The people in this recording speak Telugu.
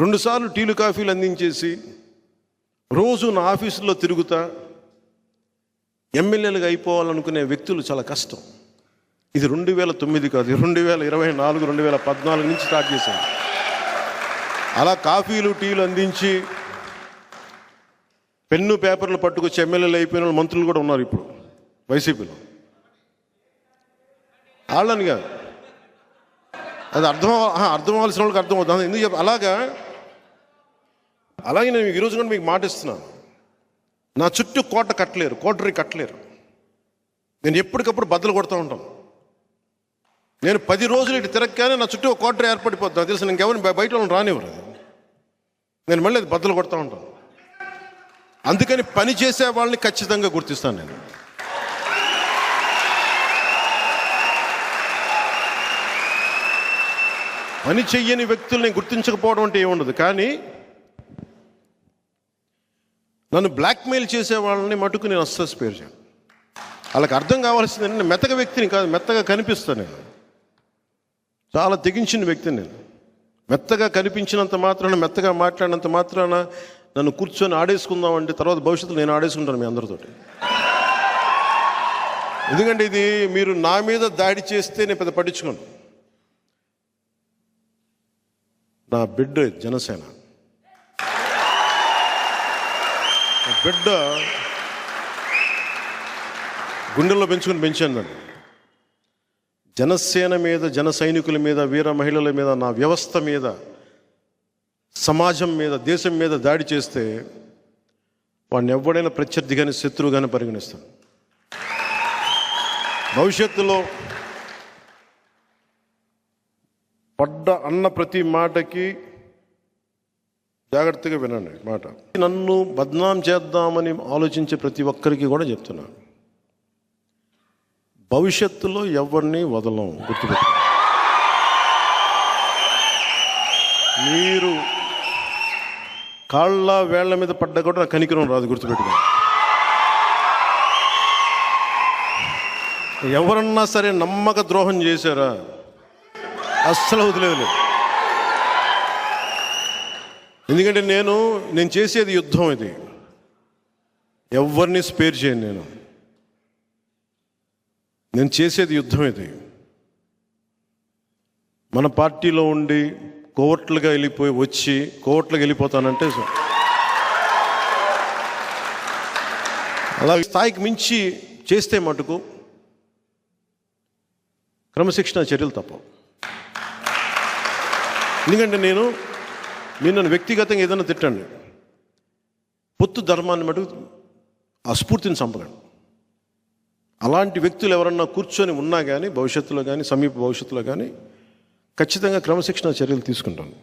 రెండుసార్లు టీలు కాఫీలు అందించేసి రోజు నా ఆఫీసులో తిరుగుతా ఎమ్మెల్యేలుగా అయిపోవాలనుకునే వ్యక్తులు చాలా కష్టం. ఇది రెండు వేల తొమ్మిది కాదు రెండు వేల ఇరవై నాలుగు రెండు వేల పద్నాలుగు నుంచి స్టార్ట్ చేశాను. అలా కాఫీలు టీలు అందించి పెన్ను పేపర్లు పట్టుకొచ్చి ఎమ్మెల్యేలు అయిపోయిన వాళ్ళు మంత్రులు కూడా ఉన్నారు ఇప్పుడు వైసీపీలో. వాళ్ళని కాదు. అది అర్థం అర్థం అవ్వాల్సిన వాళ్ళకి అర్థం అవుతుంది. ఎందుకు చెప్ప అలాగా అలాగే నేను ఈరోజు కూడా మీకు మాటిస్తున్నాను నా చుట్టూ కోట కట్టలేరు కోటరీ కట్టలేరు. నేను ఎప్పటికప్పుడు బద్దలు కొడుతూ ఉంటాను నేను పది రోజులు ఇటు తిరగగానే నా చుట్టూ ఒక కోటరీ ఏర్పడిపోతుంది తెలుసు ఇంకెవరిని ఎవరిని బయట వాళ్ళని రానివ్వరు నేను మళ్ళీ అది బద్దలు కొడుతూ ఉంటాను అందుకని పని చేసే వాళ్ళని ఖచ్చితంగా గుర్తిస్తాను నేను. పని చెయ్యని వ్యక్తుల్ని గుర్తించకపోవడం అంటే ఏముండదు. కానీ నన్ను బ్లాక్మెయిల్ చేసే వాళ్ళని మటుకు నేను అస్సలు స్పేర్ చేయను. వాళ్ళకి అర్థం కావాల్సింది నేను మెత్తగా వ్యక్తిని కాదు మెత్తగా కనిపిస్తాను నేను. చాలా తెగించిన వ్యక్తిని నేను. మెత్తగా కనిపించినంత మాత్రాన మెత్తగా మాట్లాడినంత మాత్రాన నన్ను కూర్చొని ఆడేసుకుందాం అంటే తర్వాత భవిష్యత్తులో నేను ఆడేసుకుంటాను మీ అందరితోటి. ఎందుకంటే ఇది మీరు నా మీద దాడి చేస్తే నేను పెద్ద పట్టించుకోను. నా బిడ్డ జనసేన నా బిడ్డ గుండెల్లో పెంచుకుని పెంచాను నన్ను. జనసేన మీద జన సైనికుల మీద వీర మహిళల మీద నా వ్యవస్థ మీద సమాజం మీద దేశం మీద దాడి చేస్తే వాడిని ఎవడైనా శత్రువు కానీ పరిగణిస్తాను భవిష్యత్తులో పడ్డ అన్న ప్రతి మాటకి జాగ్రత్తగా వినండి మాట. నన్ను బద్నాం చేద్దామని ఆలోచించే ప్రతి ఒక్కరికి కూడా చెప్తున్నాను భవిష్యత్తులో ఎవరిని వదలం గుర్తుపెట్టు మీరు కాళ్ళ వేళ్ళ మీద పడ్డ కూడా నాకు కనికరం రాదు గుర్తుపెట్టుకో ఎవరన్నా సరే నమ్మక ద్రోహం చేశారా? అస్సలు వదిలేదు. ఎందుకంటే నేను నేను చేసేది యుద్ధం ఇది. ఎవరిని స్పేర్ చేయను నేను. నేను చేసేది యుద్ధం ఇది. మన పార్టీలో ఉండి కోవట్లుగా వెళ్ళిపోయి వచ్చి కోవట్లుగా వెళ్ళిపోతానంటే అలా స్థాయికి మించి చేస్తే మటుకు క్రమశిక్షణ చర్యలు తప్పవు. ఎందుకంటే నేను మీరు నన్ను వ్యక్తిగతంగా ఏదైనా తిట్టండి. పొత్తు ధర్మాన్ని మటుకు ఆ స్ఫూర్తిని చంపగలను అలాంటి వ్యక్తులు ఎవరన్నా కూర్చొని ఉన్నా కానీ భవిష్యత్తులో కానీ సమీప భవిష్యత్తులో కానీ ఖచ్చితంగా క్రమశిక్షణ చర్యలు తీసుకుంటాను.